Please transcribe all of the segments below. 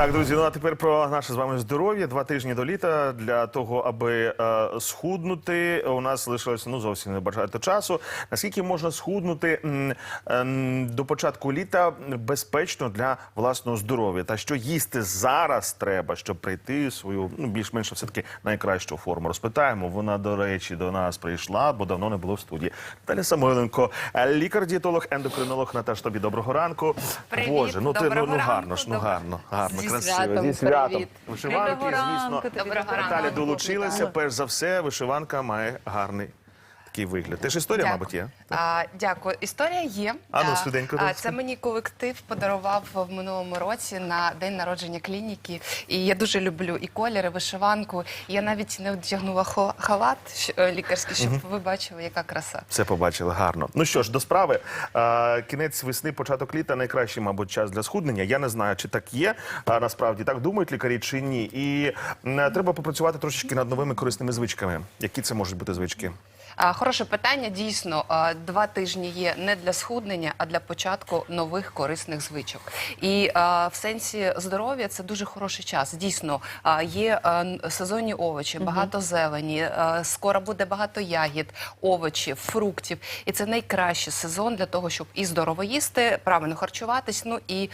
Так, друзі, ну а тепер про наше з вами здоров'я. Два тижні до літа для того, аби е, схуднути. У нас лишилося ну зовсім небагато часу. Наскільки можна схуднути м, ем, до початку літа безпечно для власного здоров'я? Та що їсти зараз треба, щоб прийти в свою ну більш-менш все таки найкращу форму? Розпитаємо. Вона до речі до нас прийшла, бо давно не було в студії. Наталя Самойленко, е, лікар-дієтолог, ендокринолог. Наташ, тобі доброго ранку. Привіт, Боже, ну ти ну, ну гарно ж, ну гарно, гарно, красиво. Зі святом. Вишиванки, звісно. Доброго ранку. Наталя долучилася. Перш за все, вишиванка має гарний такий вигляд. Теж історія, Дякую. мабуть, є. А, дякую. Історія є. А ну, швиденько, а. Це мені колектив подарував в минулому році на день народження клініки. І я дуже люблю і кольори, вишиванку. Я навіть не одягнула хо- халат щ- е, лікарський, щоб ви бачили, яка краса. Все побачили гарно. Ну що ж, до справи. А, кінець весни, початок літа найкращий, мабуть, час для схуднення. Я не знаю, чи так є. А насправді так думають лікарі чи ні. І м, треба попрацювати трошечки над новими корисними звичками. Які це можуть бути звички? Хороше питання. Дійсно, два тижні є не для схуднення, а для початку нових корисних звичок. І в сенсі здоров'я це дуже хороший час. Дійсно, є сезонні овочі, багато зелені, скоро буде багато ягід, овочів, фруктів. І це найкращий сезон для того, щоб і здорово їсти, правильно харчуватись, ну і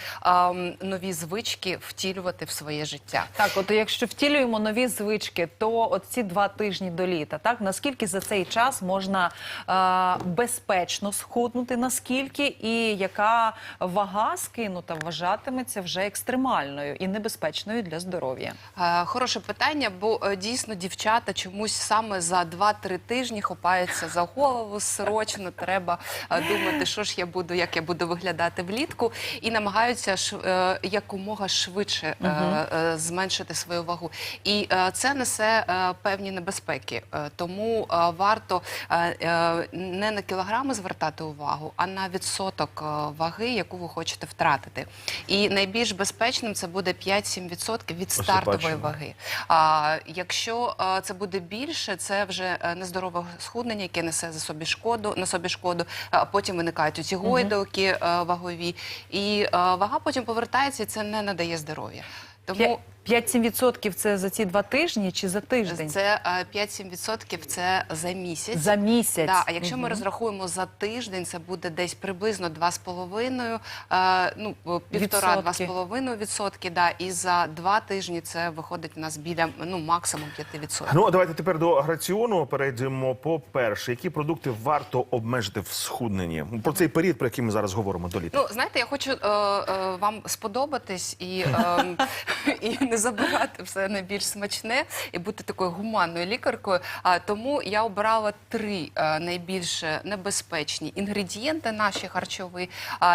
нові звички втілювати в своє життя. Так, от якщо втілюємо нові звички, то от ці два тижні до літа, так наскільки за цей час можна е, безпечно схуднути, наскільки і яка вага скинута вважатиметься вже екстремальною і небезпечною для здоров'я? Е, Хороше питання, бо е, дійсно дівчата чомусь саме за 2-3 тижні хапаються за голову. Срочно треба е, думати, що ж я буду, як я буду виглядати влітку, і намагаються ш- е, якомога швидше е, е, зменшити свою вагу. І е, це несе е, певні небезпеки. Е, Тому е, варто е, е, не на кілограми звертати увагу, а на відсоток е, ваги, яку ви хочете втратити. І найбільш безпечним це буде 5-7% від Ось стартової ваги. А якщо це буде більше, це вже нездорове схуднення, яке несе за собі шкоду на собі шкоду. А потім виникають ці гойдалки вагові, і вага потім повертається, і це не надає здоров'я. Тому 5-7% це за ці два тижні чи за тиждень? це е, 5-7% це за місяць. За місяць. Да, а якщо ми розрахуємо за тиждень, це буде десь приблизно 2,5, е, ну, півтора-два з Відсотки. половиною відсотки, да, і за два тижні це виходить у нас біля, ну, максимум 5 відсотків. Ну, а давайте тепер до раціону перейдемо. По-перше, які продукти варто обмежити в схудненні? Про цей період, про який ми зараз говоримо до літа. Ну, знаєте, я хочу е, е, вам сподобатись і, е, і не забирати все найбільш смачне і бути такою гуманною лікаркою. А тому я обрала три е, найбільш небезпечні інгредієнти наші харчові,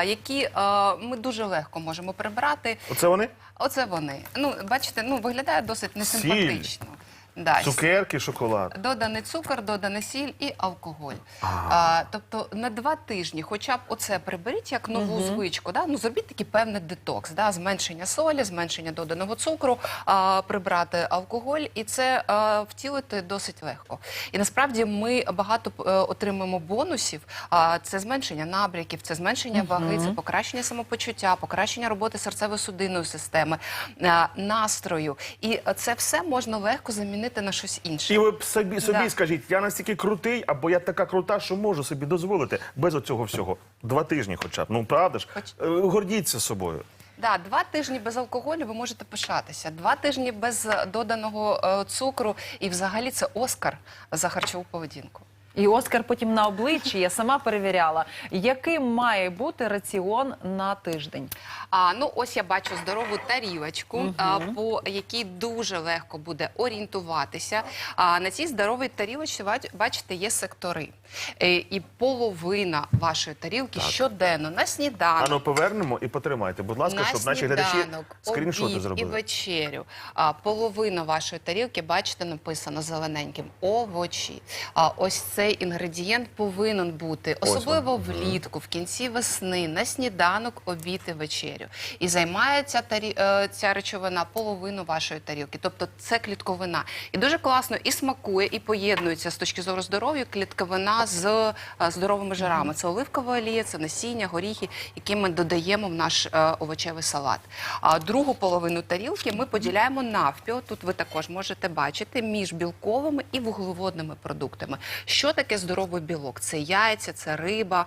які е, ми дуже легко можемо прибрати. Оце вони? Оце вони. Ну, бачите, ну виглядає досить несимпатично. Да, Цукерки, шоколад. Доданий цукор, доданий сіль і алкоголь. А, тобто на два тижні, хоча б оце приберіть як нову звичку, да? ну зробіть такий певний детокс, да? зменшення солі, зменшення доданого цукру, а, прибрати алкоголь, і це а, втілити досить легко. І насправді ми багато е, отримуємо бонусів. А, це зменшення набряків, це зменшення ваги, це покращення самопочуття, покращення роботи серцево-судинної системи, а, настрою. І е, це все можна легко замінити на щось інше. І ви б собі, собі Да. скажіть, я настільки крутий, або я така крута, що можу собі дозволити без оцього всього. Два тижні хоча б. Ну правда ж? Хоч- Е, Гордіться собою. Да, два тижні без алкоголю ви можете пишатися. Два тижні без е, доданого е, цукру, і взагалі це Оскар за харчову поведінку. І Оскар потім на обличчі. Я сама перевіряла, яким має бути раціон на тиждень. А ну ось я бачу здорову тарілочку, а, по якій дуже легко буде орієнтуватися. А на цій здоровій тарілочці бачите, є сектори, Е, і половина вашої тарілки щоденно на сніданок. Ану, повернемо і потримайте, будь ласка, на щоб наші глядачі скріншоти обід і вечерю. А, половина вашої тарілки, бачите, написано зелененьким овочі. А ось це цей інгредієнт повинен бути, особливо влітку, в кінці весни, на сніданок, обід і вечерю. І займає ця, тарі... е, ця речовина половину вашої тарілки. Тобто це клітковина. І дуже класно і смакує, і поєднується з точки зору здоров'я клітковина з е, здоровими жирами. Це оливкова олія, це насіння, горіхи, які ми додаємо в наш е, овочевий салат. А другу половину тарілки ми поділяємо навпіл. Тут ви також можете бачити між білковими і вуглеводними продуктами. Що таке здоровий білок? Це яйця, це риба,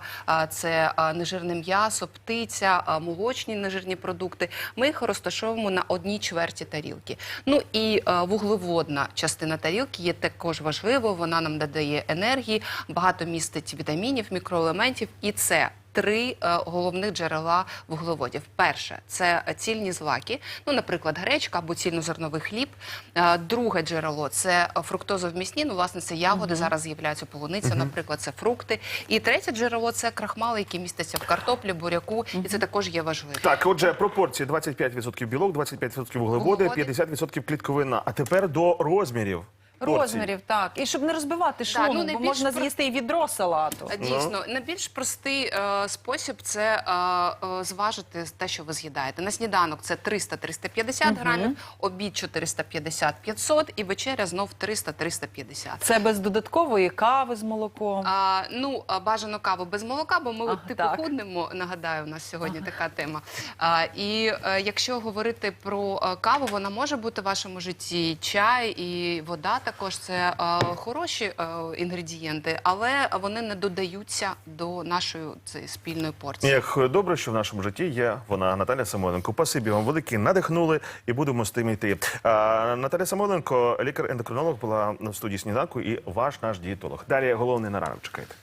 це нежирне м'ясо, птиця, молочні нежирні продукти. Ми їх розташовуємо на одній чверті тарілки. Ну і вуглеводна частина тарілки є також важливою. Вона нам додає енергії, багато містить вітамінів, мікроелементів, і це три е, головних джерела вуглеводів. Перше це цільні злаки, ну, наприклад, гречка або цільнозерновий хліб. Е, друге джерело це фруктозовмісні, ну, власне, це ягоди. Зараз з'являються полуниця, наприклад, це фрукти. І третє джерело це крахмали, які містяться в картоплі, буряку, і це також є важливо. Так, отже, пропорції 25% білок, 25% вуглеводи, Вуглеводи. 50% клітковина. А тепер до розмірів. Розмірів, так. І щоб не розбивати шлунок, ну, бо найбільш можна про- з'їсти і відро салату. Е, Дійсно, найбільш простий е, спосіб це е, е, зважити те, що ви з'їдаєте. На сніданок це 300-350 грамів, обід 450-500 і вечеря знов 300-350. Це без додаткової кави з молоком. А, ну, а, бажано каву без молока, бо ми А, от, типу так. худнемо. Нагадаю, у нас сьогодні така тема. А, і е, якщо говорити про е, каву, вона може бути в вашому житті чай і вода також це е, хороші е, інгредієнти, але вони не додаються до нашої цієї спільної порції. Як добре, що в нашому житті є вона Наталя Самойленко. Пасибі вам великі надихнули і будемо з тим йти. А, Наталя Самойленко, лікар-ендокринолог, була в студії сніданку і ваш наш дієтолог. Далі головний на ранок чекайте.